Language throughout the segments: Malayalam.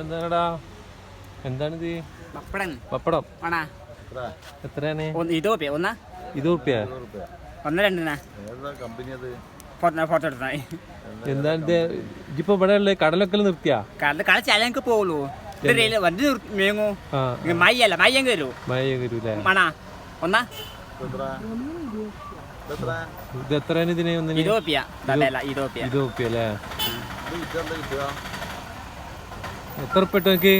എന്താടാ ഇത് പപ്പടം. പപ്പടം. ആണാ. എത്രയാണ്? ഇത് കോപ്പിയ ഒന്നാ? ഒന്ന് രണ്ടിനാ ഫോട്ടോ ഫോട്ടോ എടുത്താ. എന്താണ് ഇത്? ഇജിപ്പോ ഇവിടെ ഉള്ള കടലൊക്കെ നിർത്തിയാ? കടൽ പോകുള്ളൂ വണ്ടി മേങ്ങോ. മയ്യല്ല ആണാ. ഒന്നാ. ഇത് എത്രയാണ് ഇതിന് ഒന്നിന്? അല്ലേ? എത്ര ഉപ്പിട്ട് നോക്കി?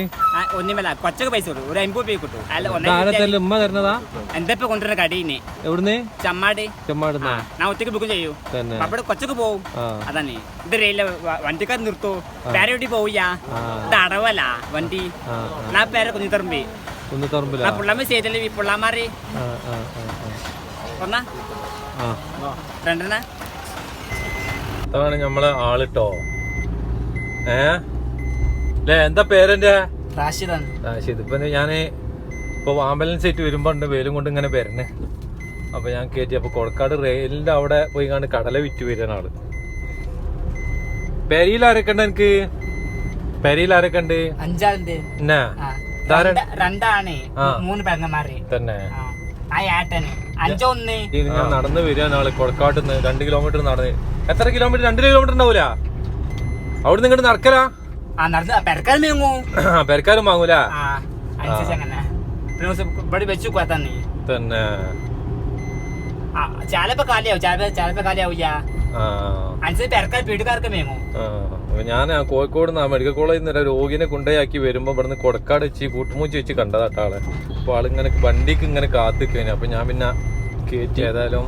ഒന്നുമല്ല കൊച്ചക്ക് പൈസ കൊടുക്കും. ഒരു അമ്പത് രൂപ കിട്ടും അല്ല ഒന്നാമത്തെ ഉമ്മ തരുന്നതാ? എന്താ ഇപ്പൊ കൊണ്ടുവരുന്ന കടീനെ എവിടുന്ന്? ചമ്മാട്. ചമ്മാട് ഞാൻ ഒറ്റയ്ക്ക് ബുക്ക് ചെയ്യൂ. അവിടെ കൊച്ചക്ക് പോവും. അതാണ്. ഇത് റെയില വണ്ടിക്കാർ നിർത്തൂ. പേരോട്ടി പോവില്ല. ഇത് അടവല്ല വണ്ടി. ഞാൻ പേരെ കുഞ്ഞിത്തറമ്പി? കുഞ്ഞിത്തറമ്പി പുള്ളമ്മ ചെയ്തല്ലേ പുള്ളാമാറി ഒന്നാ. രണ്ടെണ്ണ. അതാണ് നമ്മളെ ആളിട്ടോ? ഏഹ് അല്ലേ എന്താ പേരെന്റെ റാഷിദാണ്. റാഷിദ്. ഇപ്പൊ ഞാൻ ഇപ്പൊ ആംബുലൻസ് ആയിട്ട് വരുമ്പോ വേലും കൊണ്ട് ഇങ്ങനെ വരണേ. അപ്പൊ ഞാൻ കേട്ടി അപ്പൊ കൊടക്കാട് റെയിലിന്റെ അവിടെ പോയി കണ്ട് കടല വിറ്റ് വരുന്ന ആൾ. പെരയിൽ ആരൊക്കെ ഉണ്ട് എനിക്ക് പെരിയിൽ ആരൊക്കെ ഉണ്ട്? അഞ്ചാളുണ്ട്. എന്നാ? രണ്ടാണ്. മൂന്ന് ഞാൻ നടന്നു വരികയാണ് കൊടക്കാട്ടിന്ന്. രണ്ട് കിലോമീറ്റർ നടന്ന്. എത്ര കിലോമീറ്റർ രണ്ട് കിലോമീറ്റർ ഉണ്ടാവൂല? അവിടുന്ന് ഇങ്ങോട്ട് നടക്കലാ? പെരക്കാരും വാങ്ങൂല ഇവിടെ വെച്ചു തന്നെ. ആ ചിലപ്പോ കാലിയാവും. ചിലപ്പോ കാലിയാവില്ല ഞാൻ കോഴിക്കോട് നിന്ന് മെഡിക്കൽ കോളേജിൽ നിന്ന് രോഗിനെ കൊണ്ടുപോയി വരുമ്പോ ഇവിടുന്ന് കൊടക്കാട് വെച്ച് കൂട്ടുമൂച്ച് വെച്ച് കണ്ടതാട്ട ആളെ. അപ്പൊ ആളിങ്ങനെ വണ്ടിക്ക് ഇങ്ങനെ കാത്തിക്കഴിഞ്ഞു അപ്പൊ ഞാൻ പിന്നെ കയറ്റി ഏതായാലും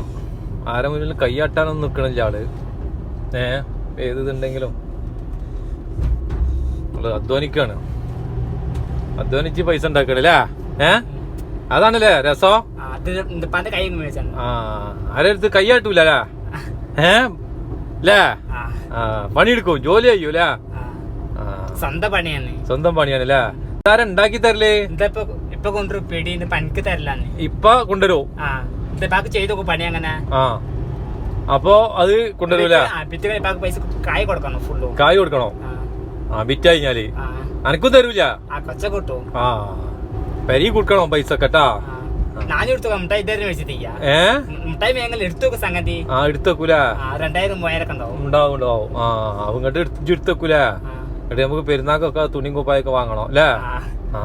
ആരെ മുന്നിൽ കൈയാട്ടാനൊന്നും നിക്കണില്ല ആൾ. ഏ ഏത് ഇതുണ്ടെങ്കിലും. ആൾ അധ്വാനിക്കാണ്. അധ്വാനിച്ച് പൈസ ഉണ്ടാക്കണല്ലേ ഏ? അതാണല്ലേ രസോ? ആ, ആരെടുത്ത് കൈയാട്ടൂല അല്ലേ? ഏ? അല്ലേ? ആ. പണിയെടുക്കും ജോലി ചെയ്യൂല സ്വന്തം പണിയാണ്. സ്വന്തം പണിയാണ് പണിയാണല്ലേ ആരാ ഉണ്ടാക്കി തരലേ? ഇപ്പൊ കൊണ്ടുവരും പേടി പണിക്ക് തരലാന്ന് ഇപ്പൊ കൊണ്ടുവരൂ? ചെയ്തു പണി അങ്ങനെ ആ. അപ്പൊ അത് കൊണ്ടുവരൂല പൈസ കായ് കൊടുക്കണോ ഫുള്ള്. കായ് കൊടുക്കണോ? ആ, വിറ്റ് കഴിഞ്ഞാൽ അനക്കും തരൂല. ആ പെരി കൊടുക്കണോ പൈസ കേട്ടാ നാല് എടുത്തു മുട്ടായി ഇതായിരുന്നു മേടിച്ചിട്ടില്ല ഏ? മുട്ടായി വേഗം എടുത്തു നോക്കും സംഗതി. ആ എടുത്തേക്കൂല. ആ രണ്ടായിരം മൂവായിരം ഉണ്ടാവും. ഉണ്ടാവും ഉണ്ടാവും. ആ അവങ്ങട്ട് എടുത്തേക്കൂല. ആ, എന്നിട്ട് നമുക്ക് പെരുന്നാക്കൊക്കെ തുണിയും കുപ്പായൊക്കെ വാങ്ങണം അല്ലേ ആ.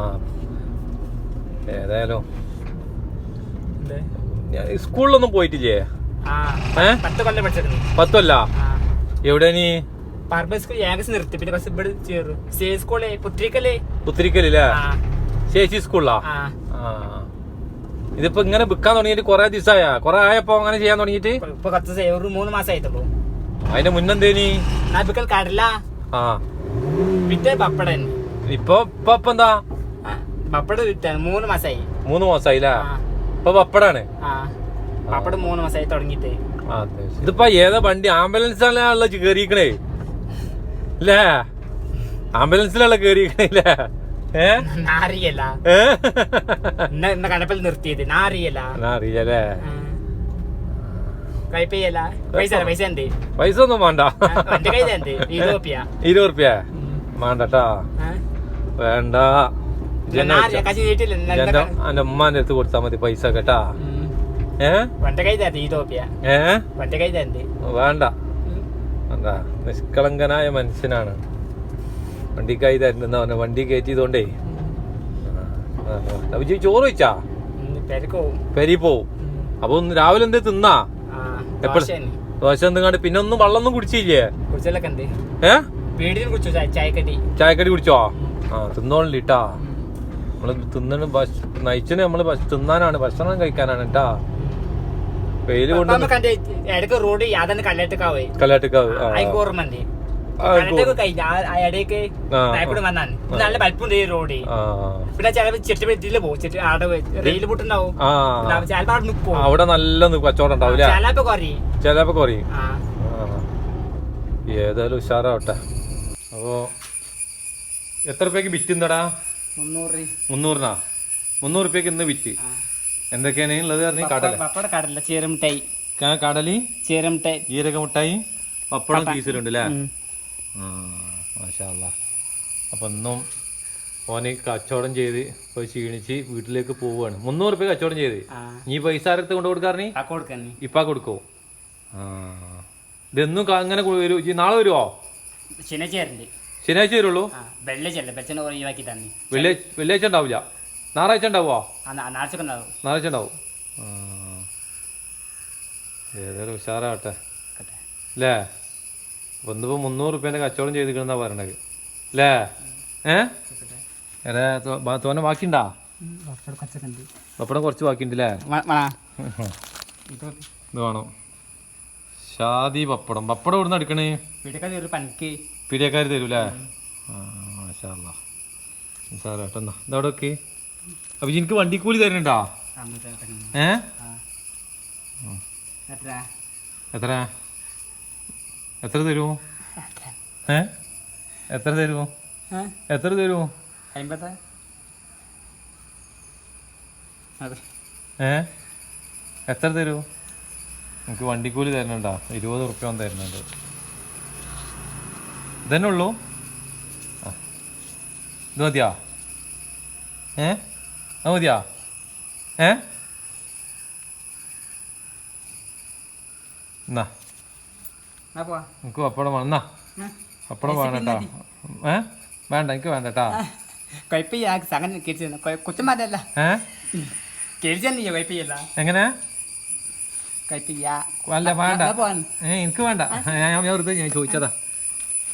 ഏതായാലും. സ്കൂളിലൊന്നും പോയിട്ടില്ലേ? ആ, ഏ? പത്ത് കൊല്ലം പഠിച്ചിരുന്നു. പത്തല്ല എവിടെ നീ? ഏകദേശം നിർത്തി. പിന്നെ കുറച്ച് ഇവിടെ ചേർന്നു. സേ സ്കൂളേ പുത്രിക്കല്ലേ? പുത്തിരിക്കലില്ലേ ആ. ചേച്ചി സ്കൂളിലാ? ആ. ഇതിപ്പോ ഇങ്ങനെ വിൽക്കാൻ തുടങ്ങിയിട്ട് കൊറേ ദിവസമായ കൊറേ ആയപ്പോ അങ്ങനെ ചെയ്യാൻ തുടങ്ങിയിട്ട്? ഇപ്പൊ- കുറച്ച് ദിവസം ഒരു മൂന്ന് മാസമായിട്ടുള്ളൂ അതിന്റെ മുന്നെന്തേനി? നാപ്പിക്കൽ കടല? ആ. വിറ്റ് പപ്പടൻ ഇപ്പൊ ഇപ്പൊ ഇപ്പൊ എന്താ? ആ, പപ്പടം വിറ്റാണ്. മൂന്ന് മാസമായി മൂന്ന് മാസായില്ലേ? ആ. ഇപ്പൊ പപ്പടാണ്? ആ. പപ്പടം മൂന്ന് മാസമായി തുടങ്ങിയിട്ട്. ആ, അതെ. ഇതിപ്പോ ഏതാ വണ്ടി? ആംബുലൻസ് അല്ലേ കേറിയിക്കണേ അല്ലേ ഏ? നാറിയല്ല. ഏ? ഇന്ന കടപ്പിൽ നിർത്തിയത് എന്നാ അറിയല്ലേ കൈപ്പയ്യല്ല പൈസ ഒന്നും വേണ്ട. ഇരുപത് റുപ്യ വേണ്ടട്ടാ. വേണ്ട. എന്റെ ഉമ്മാന്റെ അടുത്ത് കൊടുത്താ മതി പൈസ കേട്ടാ. ഏ? വേണ്ട. വേണ്ട നിഷ്കളങ്കനായ മനുഷ്യനാണ്. വണ്ടിക്കായി തരുന്ന അവനെ വണ്ടി കയറ്റിയതുകൊണ്ടേ. വിജയ് ചോറ് വെച്ചാ പെരി പോവും. അപ്പൊ ഒന്ന് രാവിലെ എന്തേ തിന്നാ? എപ്പോഴും ദോശ എന്തെങ്ങാണ്ട്? പിന്നെ ഒന്നും വെള്ളമൊന്നും കുടിച്ചില്ലേ? ഏ? ചായക്കടി. കുടിച്ചോ? ആ തിന്നോളിട്ടാ നമ്മൾ തിന്നണ നയിച്ചിന് നമ്മൾ തിന്നാനാണ് ഭക്ഷണം കഴിക്കാനാണ് കേട്ടാ വെയിൽ കൊണ്ട് ഇടയ്ക്ക് റോഡ് കല്ലേട്ടക്കാവേ നല്ല വലിപ്പുണ്ട് ഈ റോഡ് പിന്നെ ചിലപ്പോ ചെട്ടി ഇതിൽ പോകും ചെട്ടി ആടെ റെയിൽ പൊട്ടുണ്ടാവും. ആ. ചിലപ്പോ അവിടെ നിൽക്കും അവിടെ നല്ല കച്ചവടം ഉണ്ടാവില്ല? ചിലപ്പോ കുറയും. ചിലപ്പോ കുറയും. ആ. ആ. ഏതായാലും ഉഷാറാവട്ടെ. അപ്പോ എത്ര രൂപയ്ക്ക് വിറ്റ് ഇന്നടാ? മുന്നൂറ്. മുന്നൂറിനാ? മുന്നൂറ് രൂപയ്ക്ക് ഇന്ന് വിറ്റ്. എന്തൊക്കെയാണ് ഉള്ളത് പറഞ്ഞു കടല. പപ്പട കടല ക- കടലി? ചീരമിഠായി ജീരക മുട്ടായി പപ്പടം. കീസിലുണ്ട് അല്ലേ മാഷാ. അപ്പൊ ഇന്നും ഓന് കച്ചവടം ചെയ്ത് ഇപ്പൊ ക്ഷീണിച്ച് വീട്ടിലേക്ക് പോവുകയാണ്. മുന്നൂറ് രൂപ കച്ചവടം ചെയ്ത്. നീ പൈസ ആരടുത്ത് കൊണ്ട് കൊടുക്കാറി ഇപ്പാ കൊടുക്കോ ഇതെന്നും അങ്ങനെ നാളെ വരുവോ? ശനിയാഴ്ച ശനിയാഴ്ച വരുള്ളൂ? വെള്ളിയാഴ്ച വെള്ളിയാഴ്ച ഉണ്ടാവില്ല. ഞായറാഴ്ച ഉണ്ടാവും. ഞായറാഴ്ച ഉണ്ടാവും. ഏതായാലും ഉഷാറാവട്ടെ. അല്ലേ ഒന്നിപ്പോ മുന്നൂറ് റുപ്യേന്റെ കച്ചവടം ചെയ്തിരിക്കണെന്നാ പറയണത്. അല്ലേ ഏ? ആയിക്കോട്ടെ. ഏതാ തോ- ബാ- തോനെ ബാക്കിണ്ടാ ഉം, കുറച്ചുകൂടെ കുറച്ചൊക്കെ ഉണ്ട്. പപ്പടം കുറച്ച് അല്ലേ. ഇത് ഇത് വേണം. ഷാദി പപ്പടം. പപ്പടം ഇവിടുന്ന് എടുക്കണേ? പിടിയക്കാർ ഒരു പണിക്ക്. പീഡിയക്കാർ തരൂലേ ആ മാഷാ സാറേ ഏട്ടെന്നാ ഇതവിടെ ഒക്കെ അപ്പൊ എനിക്ക് വണ്ടിക്കൂലി തരണ്ടാ. ഏ? എത്ര? എത്ര തരുമോ ഏ? എത്ര തരുമോ എത്ര തരുമോ ഏ? എത്ര തരുമോ എനിക്ക് വണ്ടിക്കൂലി തരുന്നുണ്ടാ ഇരുപത് അവൻ തരുന്നുണ്ട് ഇതന്നെ ഉള്ളൂ? ഇത് മതിയാ? ഏ? അത് മതിയാ? ഏ? എന്നാ. എനിക്ക് പപ്പടം വേണം. എന്നാ. പപ്പടം വേണം കേട്ടാ. ഏ? വേണ്ട എനിക്ക് വേണ്ട കേട്ടാ. കുഴപ്പമില്ല. സംഗതി കേട്ടിരുന്നു കുറ്റം പാടില്ല ഏ? കേട്ടില്ല കുഴപ്പമില്ല. എങ്ങനെ? അല്ല വേണ്ട ഏ എനിക്ക് വേണ്ട. ഞാൻ വെറുതെ ഞാൻ ചോദിച്ചതാ.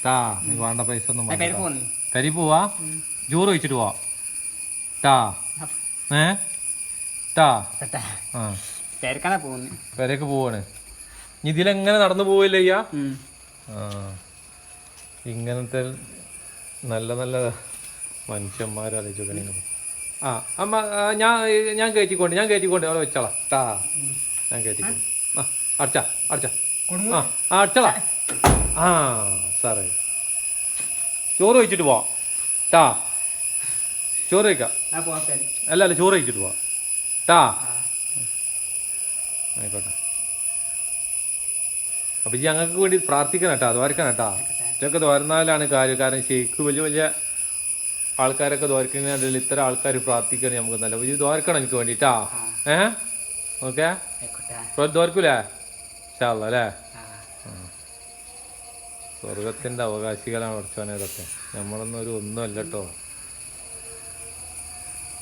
ടാ നീ വേണ്ട പൈസ ഒന്നും കരി പോവാ ജൂറ് വെച്ചിട്ട് പോവാ. ട്ടാ. ഏ? ടാ ആ. പേരക്കാണാ പോകുന്നു പെരേക്ക് പോവാണ്. ഇനി ഇതിലെങ്ങനെ നടന്നു പോവില്ല അയ്യാ? ആ. ഇങ്ങനത്തെ നല്ല നല്ല മനുഷ്യന്മാർ ആലോചിച്ചു ആ അമ്മ ആ, ഞാൻ ഞാൻ കയറ്റിക്കൊണ്ട് ഞാൻ കയറ്റിക്കൊണ്ട് അവിടെ വെച്ചോളാം. ടാ ഞാൻ കയറ്റിക്കൊണ്ട്. ആ അടച്ചാ അടച്ചാ. ആ ആ അടച്ചോളാ. ആ സാറേ. ചോറ് വെച്ചിട്ട് പോവാം. ട്ടാ. ചോറ് അല്ല അല്ല ചോറ് കഴിച്ചിട്ട് പോവാം. ട്ടാ. ആയിക്കോട്ടെ. അപ്പം ഈ ഞങ്ങൾക്ക് വേണ്ടി പ്രാർത്ഥിക്കണം കേട്ടോ ദ്വാരക്കണം കേട്ടോ ഇതൊക്കെ ദ്വാരന്നാലാണ് കാര്യം. കാരണം ശരിക്കും വലിയ വലിയ ആൾക്കാരൊക്കെ ദ്വാരക്കുന്നതിൽ ഇത്തരം ആൾക്കാർ പ്രാർത്ഥിക്കണം നമുക്ക് നല്ല വലിയ ദ്വാരക്കണം എനിക്ക് വേണ്ടിട്ടാ ഏ? ഓക്കെ? ദ്വാരക്കൂലേ? ഷാള്ള അല്ലേ? ആ. സ്വർഗത്തിന്റെ അവകാശികളാണ് പഠിച്ചോനെ ഇതൊക്കെ. നമ്മളൊന്നും ഒരു ഒന്നുമല്ല കേട്ടോ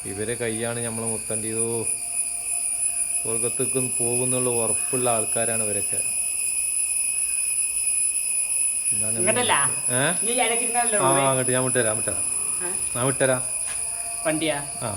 ഇവരെ കൈയാണ് നമ്മൾ മുത്തണ്ടിയോ സ്വർഗത്തേക്ക് പോകുന്നുള്ള ഉറപ്പുള്ള ആൾക്കാരാണ് ഇവരൊക്കെ. ആ അങ്ങോട്ട് ഞാൻ വിട്ടുതരാം വിട്ടുതരാം ഞാൻ വിട്ടുതരാം ആ.